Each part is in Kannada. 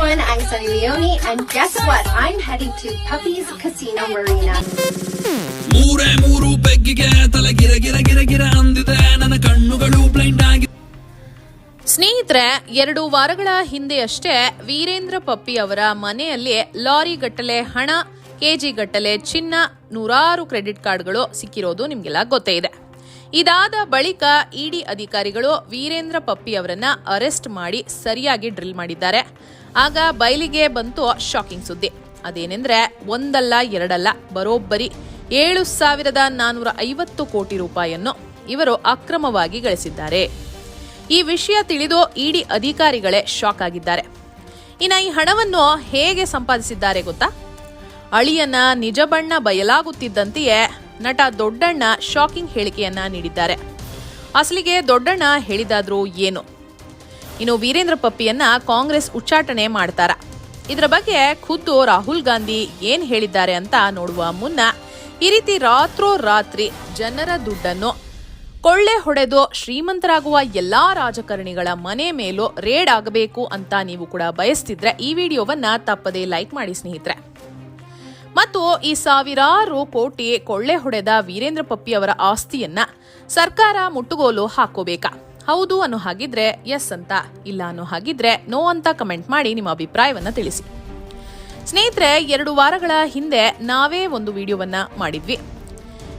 everyone, I'm Sunny Leone, and guess what? I'm heading to Puppy's Casino Marina. ಮೂರೇ ಮೂರು ಬೆಗ್ಗಿಗೆ ತಲೆ ಗಿರ ಗಿರ ಗಿರ ಗಿರ ಅಂದಿದೆ ನನ್ನ ಕಣ್ಣುಗಳು ಬ್ಲೈಂಡ್ ಆಗಿ ಸ್ನೇಹಿತರೆ ಎರಡು ವಾರಗಳ ಹಿಂದೆಯಷ್ಟೇ ವೀರೇಂದ್ರ ಪಪ್ಪಿ ಅವರ ಮನೆಯಲ್ಲಿ ಲಾರಿ ಗಟ್ಟಲೆ ಹಣ ಕೆಜಿ ಗಟ್ಟಲೆ ಚಿನ್ನ ನೂರಾರು ಕ್ರೆಡಿಟ್ ಕಾರ್ಡ್ಗಳು ಸಿಕ್ಕಿರೋದು ನಿಮಗೆಲ್ಲ ಗೊತ್ತೇ ಇದೆ ಇದಾದ ಬಳಿಕ ಇಡಿ ಅಧಿಕಾರಿಗಳು ವೀರೇಂದ್ರ ಪಪ್ಪಿ ಅವರನ್ನ ಅರೆಸ್ಟ್ ಮಾಡಿ ಸರಿಯಾಗಿ ಡ್ರಿಲ್ ಮಾಡಿದ್ದಾರೆ ಆಗ ಬಯಲಿಗೆ ಬಂತು ಶಾಕಿಂಗ್ ಸುದ್ದಿ. ಅದೇನೆಂದ್ರೆ, ಒಂದಲ್ಲ, ಎರಡಲ್ಲ, ಬರೋಬ್ಬರಿ ಏಳು ಸಾವಿರದ ನಾನೂರ ಐವತ್ತು ಕೋಟಿ ರೂಪಾಯಿಯನ್ನು ಇವರು ಅಕ್ರಮವಾಗಿ ಗಳಿಸಿದ್ದಾರೆ. ಈ ವಿಷಯ ತಿಳಿದು ಇಡಿ ಅಧಿಕಾರಿಗಳೇ ಶಾಕ್ ಆಗಿದ್ದಾರೆ. ಇನ್ನು ಈ ಹಣವನ್ನು ಹೇಗೆ ಸಂಪಾದಿಸಿದ್ದಾರೆ ಗೊತ್ತಾ? ಅಳಿಯನ ನಿಜ ಬಣ್ಣ ಬಯಲಾಗುತ್ತಿದ್ದಂತೆಯೇ ನಟ ದೊಡ್ಡಣ್ಣ ಶಾಕಿಂಗ್ ಹೇಳಿಕೆಯನ್ನ ನೀಡಿದ್ದಾರೆ. ಅಸಲಿಗೆ ದೊಡ್ಡಣ್ಣ ಹೇಳಿದಾದ್ರೂ ಏನು? ಇನ್ನು ವೀರೇಂದ್ರ ಪಪ್ಪಿಯನ್ನ ಕಾಂಗ್ರೆಸ್ ಉಚ್ಚಾಟನೆ ಮಾಡ್ತಾರ. ಇದರ ಬಗ್ಗೆ ಖುದ್ದು ರಾಹುಲ್ ಗಾಂಧಿ ಏನ್ ಹೇಳಿದ್ದಾರೆ ಅಂತ ನೋಡುವ ಮುನ್ನ, ಈ ರೀತಿ ರಾತ್ರೋ ರಾತ್ರಿ ಜನರ ದುಡ್ಡನ್ನು ಕೊಳ್ಳೆ ಹೊಡೆದು ಶ್ರೀಮಂತರಾಗುವ ಎಲ್ಲಾ ರಾಜಕಾರಣಿಗಳ ಮನೆ ಮೇಲೂ ರೇಡ್ ಆಗಬೇಕು ಅಂತ ನೀವು ಕೂಡ ಬಯಸ್ತಿದ್ರೆ ಈ ವಿಡಿಯೋವನ್ನ ತಪ್ಪದೇ ಲೈಕ್ ಮಾಡಿ ಸ್ನೇಹಿತರೆ. ಮತ್ತು ಈ ಸಾವಿರಾರು ಕೋಟಿ ಕೊಳ್ಳೆ ಹೊಡೆದ ವೀರೇಂದ್ರ ಪಪ್ಪಿ ಅವರ ಆಸ್ತಿಯನ್ನ ಸರ್ಕಾರ ಮುಟ್ಟುಗೋಲು ಹಾಕೋಬೇಕಾ? ಹೌದು ಅನ್ನೋ ಹಾಗಿದ್ರೆ ಎಸ್ ಅಂತ, ಇಲ್ಲ ಅನ್ನೋ ಹಾಗಿದ್ರೆ ನೋ ಅಂತ ಕಮೆಂಟ್ ಮಾಡಿ ನಿಮ್ಮ ಅಭಿಪ್ರಾಯವನ್ನ ತಿಳಿಸಿ. ಸ್ನೇಹಿತರೆ, ಎರಡು ವಾರಗಳ ಹಿಂದೆ ನಾವೇ ಒಂದು ವಿಡಿಯೋವನ್ನ ಮಾಡಿದ್ವಿ.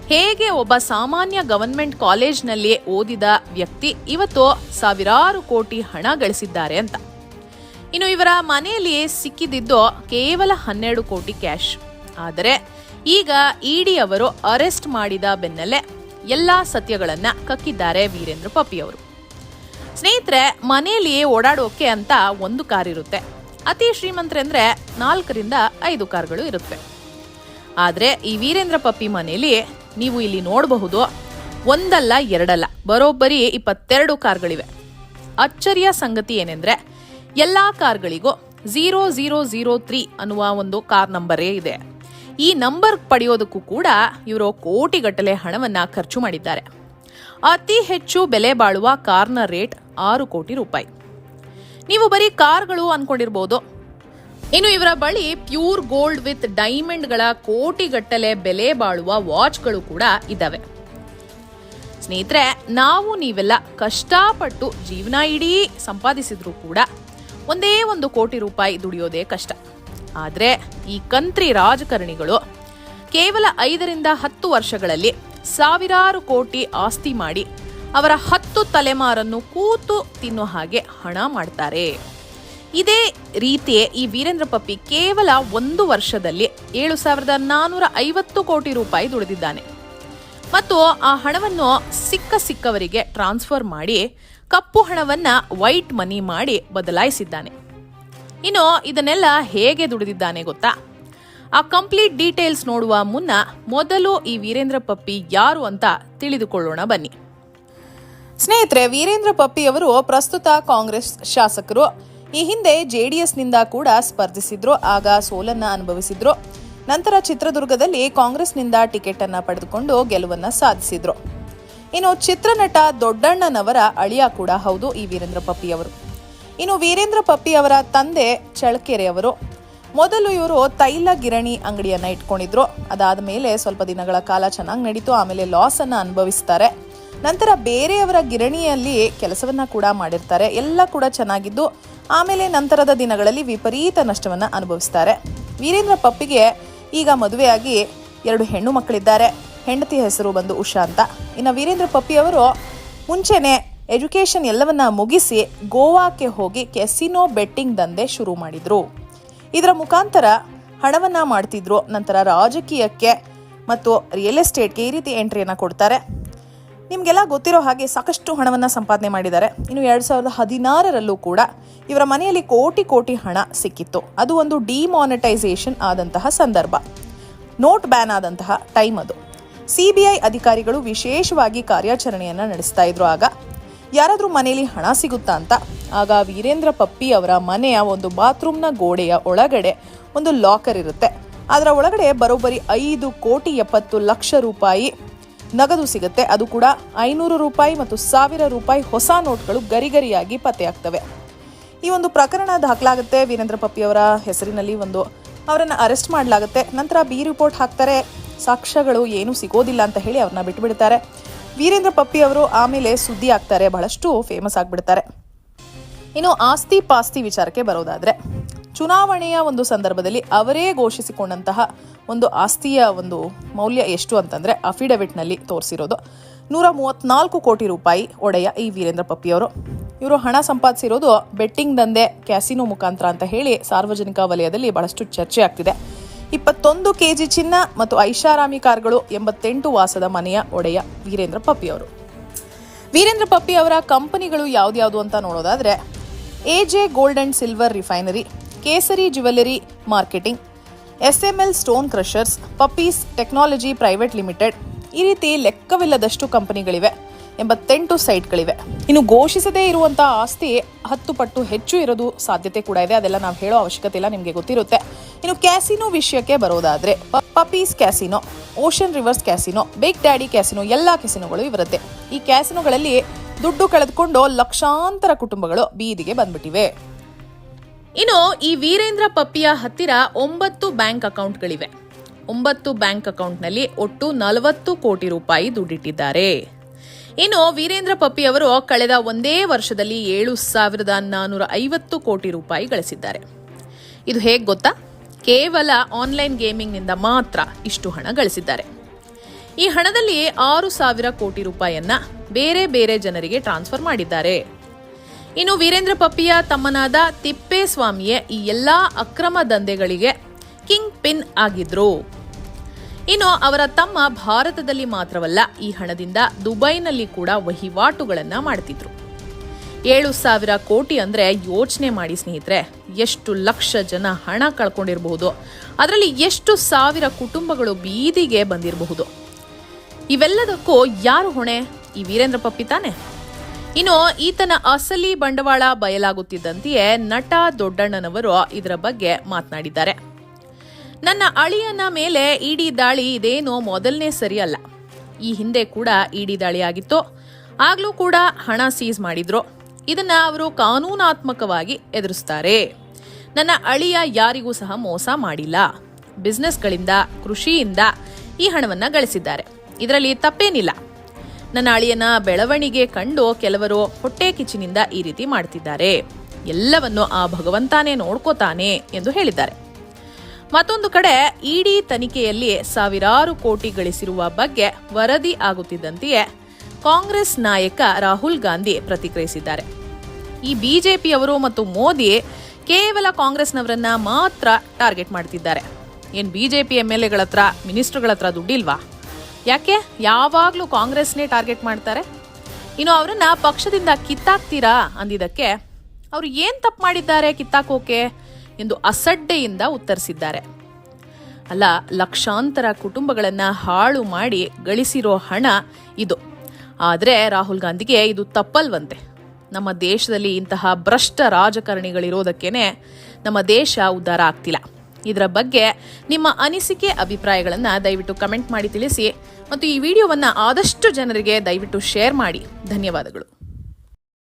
ಹೇಗೆ ಒಬ್ಬ ಸಾಮಾನ್ಯ ಗವರ್ಮೆಂಟ್ ಕಾಲೇಜ್ನಲ್ಲಿ ಓದಿದ ವ್ಯಕ್ತಿ ಇವತ್ತು ಸಾವಿರಾರು ಕೋಟಿ ಹಣ ಗಳಿಸಿದ್ದಾರೆ ಅಂತ. ಇನ್ನು ಇವರ ಮನೆಯಲ್ಲಿ ಸಿಕ್ಕಿದ್ದು ಕೇವಲ ಹನ್ನೆರಡು ಕೋಟಿ ಕ್ಯಾಶ್. ಆದರೆ ಈಗ ಇಡಿ ಅವರು ಅರೆಸ್ಟ್ ಮಾಡಿದ ಬೆನ್ನಲ್ಲೇ ಎಲ್ಲಾ ಸತ್ಯಗಳನ್ನ ಕಕ್ಕಿದ್ದಾರೆ ವೀರೇಂದ್ರ ಪಪ್ಪಿ ಅವರು ಸ್ನೇಹಿತರೆ ಮನೆಯಲ್ಲಿ ಓಡಾಡೋಕೆ ಅಂತ ಒಂದು ಕಾರ್ ಇರುತ್ತೆ. ಅತಿ ಶ್ರೀಮಂತರೆಂದ್ರೆ ನಾಲ್ಕರಿಂದ ಐದು ಕಾರ್ಗಳು ಇರುತ್ತೆ. ಆದ್ರೆ ಈ ವೀರೇಂದ್ರ ಪಪ್ಪಿ ಮನೆಯಲ್ಲಿ ನೀವು ಇಲ್ಲಿ ನೋಡಬಹುದು, ಒಂದಲ್ಲ, ಎರಡಲ್ಲ, ಬರೋಬ್ಬರಿ ಇಪ್ಪತ್ತೆರಡು ಕಾರ್ಗಳಿವೆ. ಅಚ್ಚರಿಯ ಸಂಗತಿ ಏನೆಂದ್ರೆ, ಎಲ್ಲಾ ಕಾರ್ಗಳಿಗೂ ಝೀರೋ ಝೀರೋ ಝೀರೋ ತ್ರೀ ಅನ್ನುವ ಒಂದು ಕಾರ್ ನಂಬರೇ ಇದೆ. ಈ ನಂಬರ್ ಪಡೆಯೋದಕ್ಕೂ ಕೂಡ ಇವರು ಕೋಟಿಗಟ್ಟಲೆ ಹಣವನ್ನ ಖರ್ಚು ಮಾಡಿದ್ದಾರೆ. ಅತಿ ಹೆಚ್ಚು ಬೆಲೆ ಬಾಳುವ ಕಾರ್ನ ರೇಟ್ ಆರು ಕೋಟಿ ರೂಪಾಯಿ. ನೀವು ಬರೀ ಕಾರ್ಗಳು ಅನ್ಕೊಂಡಿರ್ಬೋದು. ಇನ್ನು ಇವರ ಬಳಿ ಪ್ಯೂರ್ ಗೋಲ್ಡ್ ವಿತ್ ಡೈಮಂಡ್ಗಳ ಕೋಟಿಗಟ್ಟಲೆ ಬೆಲೆ ಬಾಳುವ ವಾಚ್ಗಳು ಕೂಡ ಇದ್ದಾವೆ ಸ್ನೇಹಿತರೆ, ನಾವು ನೀವೆಲ್ಲ ಕಷ್ಟಪಟ್ಟು ಜೀವನ ಇಡೀ ಸಂಪಾದಿಸಿದ್ರು ಕೂಡ ಒಂದೇ ಒಂದು ಕೋಟಿ ರೂಪಾಯಿ ದುಡಿಯೋದೇ ಕಷ್ಟ. ಆದ್ರೆ ಈ ಕಂತ್ರಿ ರಾಜಕಾರಣಿಗಳು ಕೇವಲ ಐದರಿಂದ ಹತ್ತು ವರ್ಷಗಳಲ್ಲಿ ಸಾವಿರಾರು ಕೋಟಿ ಆಸ್ತಿ ಮಾಡಿ ಅವರ ಹತ್ತು ತಲೆಮಾರನ್ನು ಕೂತು ತಿನ್ನೋ ಹಾಗೆ ಹಣ ಮಾಡ್ತಾರೆ. ಇದೇ ರೀತಿಯೇ ಈ ವೀರೇಂದ್ರ ಪಪ್ಪಿ ಕೇವಲ ಒಂದು ವರ್ಷದಲ್ಲಿ ಏಳು ಸಾವಿರದ ನಾನೂರ ಐವತ್ತು ಕೋಟಿ ರೂಪಾಯಿ ದುಡಿದಿದ್ದಾನೆ. ಮತ್ತು ಆ ಹಣವನ್ನು ಸಿಕ್ಕ ಸಿಕ್ಕವರಿಗೆ ಟ್ರಾನ್ಸ್ಫರ್ ಮಾಡಿ ಕಪ್ಪು ಹಣವನ್ನ ವೈಟ್ ಮನಿ ಮಾಡಿ ಬದಲಾಯಿಸಿದ್ದಾನೆ. ಇನ್ನು ಇದನ್ನೆಲ್ಲ ಹೇಗೆ ದುಡಿದಿದ್ದಾನೆ ಗೊತ್ತಾ? ಆ ಕಂಪ್ಲೀಟ್ ಡೀಟೇಲ್ಸ್ ನೋಡುವ ಮುನ್ನ ಮೊದಲು ಈ ವೀರೇಂದ್ರ ಪಪ್ಪಿ ಯಾರು ಅಂತ ತಿಳಿದುಕೊಳ್ಳೋಣ ಬನ್ನಿ. ಸ್ನೇಹಿತರೆ, ವೀರೇಂದ್ರ ಪಪ್ಪಿ ಅವರು ಪ್ರಸ್ತುತ ಕಾಂಗ್ರೆಸ್ ಶಾಸಕರು. ಈ ಹಿಂದೆ ಜೆಡಿಎಸ್ನಿಂದ ಕೂಡ ಸ್ಪರ್ಧಿಸಿದ್ರು, ಆಗ ಸೋಲನ್ನ ಅನುಭವಿಸಿದ್ರು. ನಂತರ ಚಿತ್ರದುರ್ಗದಲ್ಲಿ ಕಾಂಗ್ರೆಸ್ನಿಂದ ಟಿಕೆಟ್ ಅನ್ನ ಪಡೆದುಕೊಂಡು ಗೆಲುವನ್ನ ಸಾಧಿಸಿದ್ರು. ಇನ್ನು ಚಿತ್ರನಟ ದೊಡ್ಡಣ್ಣನವರ ಅಳಿಯ ಕೂಡ ಹೌದು ಈ ವೀರೇಂದ್ರ ಪಪ್ಪಿ ಅವರು ಇನ್ನು ವೀರೇಂದ್ರ ಪಪ್ಪಿ ಅವರ ತಂದೆ ಚಳಕೆರೆ ಅವರು ಮೊದಲು ಇವರು ತೈಲ ಗಿರಣಿ ಅಂಗಡಿಯನ್ನ ಇಟ್ಕೊಂಡಿದ್ರು. ಅದಾದ ಮೇಲೆ ಸ್ವಲ್ಪ ದಿನಗಳ ಕಾಲ ಚೆನ್ನಾಗಿ ನಡೀತು, ಆಮೇಲೆ ಲಾಸ್ ಅನ್ನ ಅನುಭವಿಸ್ತಾರೆ. ನಂತರ ಬೇರೆಯವರ ಗಿರಣಿಯಲ್ಲಿ ಕೆಲಸವನ್ನ ಕೂಡ ಮಾಡಿರ್ತಾರೆ. ಎಲ್ಲ ಕೂಡ ಚೆನ್ನಾಗಿದ್ದು, ಆಮೇಲೆ ನಂತರದ ದಿನಗಳಲ್ಲಿ ವಿಪರೀತ ನಷ್ಟವನ್ನ ಅನುಭವಿಸ್ತಾರೆ. ವೀರೇಂದ್ರ ಪಪ್ಪಿಗೆ ಈಗ ಮದುವೆಯಾಗಿ ಎರಡು ಹೆಣ್ಣು ಮಕ್ಕಳಿದ್ದಾರೆ. ಹೆಂಡತಿ ಹೆಸರು ಬಂದು ಉಷಾ ಅಂತ. ಇನ್ನು ವೀರೇಂದ್ರ ಪಪ್ಪಿಯವರು ಮುಂಚೆನೆ ಎಜುಕೇಶನ್ ಎಲ್ಲವನ್ನ ಮುಗಿಸಿ ಗೋವಾಕ್ಕೆ ಹೋಗಿ ಕೆಸಿನೋ ಬೆಟ್ಟಿಂಗ್ ದಂಧೆ ಶುರು ಮಾಡಿದ್ರು. ಇದರ ಮುಖಾಂತರ ಹಣವನ್ನ ಮಾಡ್ತಿದ್ರು. ನಂತರ ರಾಜಕೀಯಕ್ಕೆ ಮತ್ತು ರಿಯಲ್ ಎಸ್ಟೇಟ್ಗೆ ಈ ರೀತಿ ಎಂಟ್ರಿಯನ್ನು ಕೊಡ್ತಾರೆ. ನಿಮಗೆಲ್ಲ ಗೊತ್ತಿರೋ ಹಾಗೆ ಸಾಕಷ್ಟು ಹಣವನ್ನು ಸಂಪಾದನೆ ಮಾಡಿದ್ದಾರೆ. ಇನ್ನು ಎರಡು ಸಾವಿರದ ಹದಿನಾರರಲ್ಲೂ ಕೂಡ ಇವರ ಮನೆಯಲ್ಲಿ ಕೋಟಿ ಕೋಟಿ ಹಣ ಸಿಕ್ಕಿತ್ತು. ಅದು ಒಂದು ಡಿಮಾನಿಟೈಸೇಷನ್ ಆದಂತಹ ಸಂದರ್ಭ. ನೋಟ್ ಬ್ಯಾನ್ ಆದಂತಹ ಟೈಮ್ ಅದು. ಸಿ ಬಿ ಐ ಅಧಿಕಾರಿಗಳು ವಿಶೇಷವಾಗಿ ಕಾರ್ಯಾಚರಣೆಯನ್ನು ನಡೆಸ್ತಾ ಇದ್ರು ಆಗ. ಯಾರಾದರೂ ಮನೆಯಲ್ಲಿ ಹಣ ಸಿಗುತ್ತಾ ಅಂತ? ಆಗ ವೀರೇಂದ್ರ ಪಪ್ಪಿ ಅವರ ಮನೆಯ ಒಂದು ಬಾತ್ರೂಮ್ನ ಗೋಡೆಯ ಒಳಗಡೆ ಒಂದು ಲಾಕರ್ ಇರುತ್ತೆ. ಅದರ ಒಳಗಡೆ ಬರೋಬ್ಬರಿ ಐದು ಕೋಟಿ ಎಪ್ಪತ್ತು ಲಕ್ಷ ರೂಪಾಯಿ ನಗದು ಸಿಗುತ್ತೆ. ಅದು ಕೂಡ ಐನೂರು ರೂಪಾಯಿ ಮತ್ತು ಸಾವಿರ ರೂಪಾಯಿ ಹೊಸ ನೋಟ್ಗಳು ಗರಿಗರಿಯಾಗಿ ಪತ್ತೆಯಾಗ್ತವೆ. ಈ ಒಂದು ಪ್ರಕರಣ ದಾಖಲಾಗುತ್ತೆ. ವೀರೇಂದ್ರ ಪಪ್ಪಿ ಅವರ ಹೆಸರಿನಲ್ಲಿ ಒಂದು ಅವರನ್ನು ಅರೆಸ್ಟ್ ಮಾಡಲಾಗುತ್ತೆ. ನಂತರ ಬಿ ರಿಪೋರ್ಟ್ ಹಾಕ್ತಾರೆ. ಸಾಕ್ಷ್ಯಗಳು ಏನೂ ಸಿಗೋದಿಲ್ಲ ಅಂತ ಹೇಳಿ ಅವ್ರನ್ನ ಬಿಟ್ಬಿಡ್ತಾರೆ. ವೀರೇಂದ್ರ ಪಪ್ಪಿ ಅವರು ಆಮೇಲೆ ಸುದ್ದಿ ಆಗ್ತಾರೆ, ಬಹಳಷ್ಟು ಫೇಮಸ್ ಆಗಿಬಿಡ್ತಾರೆ. ಇನ್ನು ಆಸ್ತಿ ಪಾಸ್ತಿ ವಿಚಾರಕ್ಕೆ ಬರೋದಾದ್ರೆ, ಚುನಾವಣೆಯ ಒಂದು ಸಂದರ್ಭದಲ್ಲಿ ಅವರೇ ಘೋಷಿಸಿಕೊಂಡಂತಹ ಒಂದು ಆಸ್ತಿಯ ಒಂದು ಮೌಲ್ಯ ಎಷ್ಟು ಅಂತಂದ್ರೆ ಅಫಿಡವಿಟ್ನಲ್ಲಿ ತೋರಿಸಿರೋದು. ನೂರ ಮೂವತ್ನಾಲ್ಕು ಕೋಟಿ ರೂಪಾಯಿ ಒಡೆಯ ಈ ವೀರೇಂದ್ರ ಪಪ್ಪಿಯವರು ಇವರು ಹಣ ಸಂಪಾದಿಸಿರೋದು ಬೆಟ್ಟಿಂಗ್ ದಂಧೆ ಕ್ಯಾಸಿನೋ ಮುಖಾಂತರ ಅಂತ ಹೇಳಿ ಸಾರ್ವಜನಿಕ ವಲಯದಲ್ಲಿ ಬಹಳಷ್ಟು ಚರ್ಚೆ ಆಗ್ತಿದೆ. ಇಪ್ಪತ್ತೊಂದು ಕೆಜಿ ಚಿನ್ನ ಮತ್ತು ಐಷಾರಾಮಿ ಕಾರ್ಗಳು ಎಂಬತ್ತೆಂಟು ವಾಸದ ಮನೆಯ ಒಡೆಯ ವೀರೇಂದ್ರ ಪಪ್ಪಿ ಅವರು. ವೀರೇಂದ್ರ ಪಪ್ಪಿ ಅವರ ಕಂಪನಿಗಳು ಯಾವ್ದ್ಯಾವುದು ಅಂತ ನೋಡೋದಾದ್ರೆ, AJ gold and silver refinery, Kesari jewellery marketing S M L stone crushers, puppies technology private limited ಈ ರೀತಿ ಲೆಕ್ಕವಿಲ್ಲದಷ್ಟು ಕಂಪನಿಗಳಿವೆ, ಎಂಬತ್ತೆಂಟು ಸೈಟ್ಗಳಿವೆ. ಇನ್ನು ಘೋಷಿಸದೇ ಇರುವಂತಹ ಆಸ್ತಿ ಹತ್ತು ಪಟ್ಟು ಹೆಚ್ಚು ಇರೋದು ಸಾಧ್ಯತೆ ಕೂಡ ಇದೆ. ಅದೆಲ್ಲ ನಾವು ಹೇಳೋ ಅವಶ್ಯಕತೆ ಇಲ್ಲ, ನಿಮಗೆ ಗೊತ್ತಿರುತ್ತೆ. ಇನ್ನು ಕ್ಯಾಸಿನೋ ವಿಷಯಕ್ಕೆ ಬರೋದಾದ್ರೆ puppies casino, ocean rivers casino big daddy casino, ಎಲ್ಲ ಕ್ಯಾಸಿನೋಗಳು ಇವರದ್ದೇ. ಈ ಕ್ಯಾಸಿನೋಗಳಲ್ಲಿ ದುಡ್ಡು ಕಳೆದುಕೊಂಡು ಲಕ್ಷಾಂತರ ಕುಟುಂಬಗಳು ಬೀದಿಗೆ ಬಂದ್ಬಿಟ್ಟಿವೆ. ಇನ್ನು ಈ ವೀರೇಂದ್ರ ಪಪ್ಪಿಯ ಹತ್ತಿರ ಒಂಬತ್ತು ಬ್ಯಾಂಕ್ ಅಕೌಂಟ್ಗಳಿವೆ. ಒಂಬತ್ತು ಬ್ಯಾಂಕ್ ಅಕೌಂಟ್ನಲ್ಲಿ ಒಟ್ಟು ನಲವತ್ತು ಕೋಟಿ ರೂಪಾಯಿ ದುಡ್ಡಿಟ್ಟಿದ್ದಾರೆ. ಇನ್ನು ವೀರೇಂದ್ರ ಪಪ್ಪಿ ಅವರು ಕಳೆದ ಒಂದೇ ವರ್ಷದಲ್ಲಿ ಏಳು ಸಾವಿರದ ನಾನ್ನೂರ ಐವತ್ತು ಕೋಟಿ ರೂಪಾಯಿ ಗಳಿಸಿದ್ದಾರೆ. ಇದು ಹೇಗೆ ಗೊತ್ತಾ? ಕೇವಲ ಆನ್ಲೈನ್ ಗೇಮಿಂಗ್ನಿಂದ ಮಾತ್ರ ಇಷ್ಟು ಹಣ ಗಳಿಸಿದ್ದಾರೆ. ಈ ಹಣದಲ್ಲಿ ಆರು ಸಾವಿರ ಕೋಟಿ ರೂಪಾಯಿಯನ್ನ ಬೇರೆ ಬೇರೆ ಜನರಿಗೆ ಟ್ರಾನ್ಸ್ಫರ್ ಮಾಡಿದ್ದಾರೆ. ಇನ್ನು ವೀರೇಂದ್ರ ಪಪ್ಪಿಯ ತಮ್ಮನಾದ ತಿಪ್ಪೇಸ್ವಾಮಿಯೇ ಈ ಎಲ್ಲಾ ಅಕ್ರಮ ದಂಧೆಗಳಿಗೆ ಕಿಂಗ್ ಪಿನ್ ಆಗಿದ್ರು. ಇನ್ನು ಅವರ ತಮ್ಮ ಭಾರತದಲ್ಲಿ ಮಾತ್ರವಲ್ಲ, ಈ ಹಣದಿಂದ ದುಬೈನಲ್ಲಿ ಕೂಡ ವಹಿವಾಟುಗಳನ್ನ ಮಾಡ್ತಿದ್ರು. ಏಳು ಸಾವಿರ ಕೋಟಿ ಅಂದರೆ ಯೋಚನೆ ಮಾಡಿ ಸ್ನೇಹಿತರೆ, ಎಷ್ಟು ಲಕ್ಷ ಜನ ಹಣ ಕಳ್ಕೊಂಡಿರಬಹುದು. ಅದರಲ್ಲಿ ಎಷ್ಟು ಸಾವಿರ ಕುಟುಂಬಗಳು ಬೀದಿಗೆ ಬಂದಿರಬಹುದು. ಇವೆಲ್ಲದಕ್ಕೂ ಯಾರು ಹೊಣೆ? ಈ ವೀರೇಂದ್ರ ಪಪ್ಪಿ ತಾನೆ. ಇನ್ನು ಈತನ ಅಸಲಿ ಬಂಡವಾಳ ಬಯಲಾಗುತ್ತಿದ್ದಂತೆಯೇ ನಟ ದೊಡ್ಡಣ್ಣನವರು ಇದರ ಬಗ್ಗೆ ಮಾತನಾಡಿದ್ದಾರೆ. ನನ್ನ ಅಳಿಯನ ಮೇಲೆ ಇಡಿ ದಾಳಿ ಇದೇನೋ ಮೊದಲನೇ ಸರಿಯಲ್ಲ. ಈ ಹಿಂದೆ ಕೂಡ ಇಡಿ ದಾಳಿ ಆಗಿತ್ತು. ಆಗ್ಲೂ ಕೂಡ ಹಣ ಸೀಸ್ ಮಾಡಿದ್ರು. ಇದನ್ನ ಅವರು ಕಾನೂನಾತ್ಮಕವಾಗಿ ಎದುರಿಸ್ತಾರೆ. ನನ್ನ ಅಳಿಯ ಯಾರಿಗೂ ಸಹ ಮೋಸ ಮಾಡಿಲ್ಲ. ಬಿಸ್ನೆಸ್ಗಳಿಂದ, ಕೃಷಿಯಿಂದ ಈ ಹಣವನ್ನ ಗಳಿಸಿದ್ದಾರೆ. ಇದರಲ್ಲಿ ತಪ್ಪೇನಿಲ್ಲ. ನನ್ನ ಅಳಿಯನ ಬೆಳವಣಿಗೆ ಕಂಡು ಕೆಲವರು ಹೊಟ್ಟೆ ಕಿಚ್ಚಿನಿಂದ ಈ ರೀತಿ ಮಾಡ್ತಿದ್ದಾರೆ. ಎಲ್ಲವನ್ನು ಆ ಭಗವಂತಾನೇ ನೋಡ್ಕೋತಾನೆ ಎಂದು ಹೇಳಿದ್ದಾರೆ. ಮತ್ತೊಂದು ಕಡೆ, ಇಡಿ ತನಿಖೆಯಲ್ಲಿ ಸಾವಿರಾರು ಕೋಟಿ ಗಳಿಸಿರುವ ಬಗ್ಗೆ ವರದಿ ಆಗುತ್ತಿದ್ದಂತೆಯೇ ಕಾಂಗ್ರೆಸ್ ನಾಯಕ ರಾಹುಲ್ ಗಾಂಧಿ ಪ್ರತಿಕ್ರಿಯಿಸಿದ್ದಾರೆ. ಈ ಬಿಜೆಪಿಯವರು ಮತ್ತು ಮೋದಿ ಕೇವಲ ಕಾಂಗ್ರೆಸ್ನವರನ್ನ ಮಾತ್ರ ಟಾರ್ಗೆಟ್ ಮಾಡ್ತಿದ್ದಾರೆ. ಏನ್ ಬಿಜೆಪಿ ಎಂ ಎಲ್ ಎಗಳ ಹತ್ರ, ಮಿನಿಸ್ಟರ್ಗಳ ಹತ್ರ ದುಡ್ಡಿಲ್ವಾ? ಯಾಕೆ? ಯಾವಾಗಲೂ ಕಾಂಗ್ರೆಸ್ನೇ ಟಾರ್ಗೆಟ್ ಮಾಡ್ತಾರೆ? ಇನ್ನು ಅವರನ್ನ ಪಕ್ಷದಿಂದ ಕಿತ್ತಾಕ್ತೀರಾ ಅಂದಿದ್ದಕ್ಕೆ ಅವರು ಏನ್ ತಪ್ಪು ಮಾಡಿದ್ದಾರೆ ಕಿತ್ತಾಕೋಕೆ ಎಂದು ಅಸಡ್ಡೆಯಿಂದ ಉತ್ತರಿಸಿದ್ದಾರೆ. ಅಲ್ಲ, ಲಕ್ಷಾಂತರ ಕುಟುಂಬಗಳನ್ನ ಹಾಳು ಮಾಡಿ ಗಳಿಸಿರೋ ಹಣ ಇದು. ಆದರೆ ರಾಹುಲ್ ಗಾಂಧಿಗೆ ಇದು ತಪ್ಪಲ್ವಂತೆ. ನಮ್ಮ ದೇಶದಲ್ಲಿ ಇಂತಹ ಭ್ರಷ್ಟ ರಾಜಕಾರಣಿಗಳಿರೋದಕ್ಕೇನೆ ನಮ್ಮ ದೇಶ ಉದ್ಧಾರ ಆಗ್ತಿಲ್ಲ. ಇದರ ಬಗ್ಗೆ ನಿಮ್ಮ ಅನಿಸಿಕೆ, ಅಭಿಪ್ರಾಯಗಳನ್ನು ದಯವಿಟ್ಟು ಕಮೆಂಟ್ ಮಾಡಿ ತಿಳಿಸಿ ಮತ್ತು ಈ ವಿಡಿಯೋವನ್ನು ಆದಷ್ಟು ಜನರಿಗೆ ದಯವಿಟ್ಟು ಶೇರ್ ಮಾಡಿ. ಧನ್ಯವಾದಗಳು.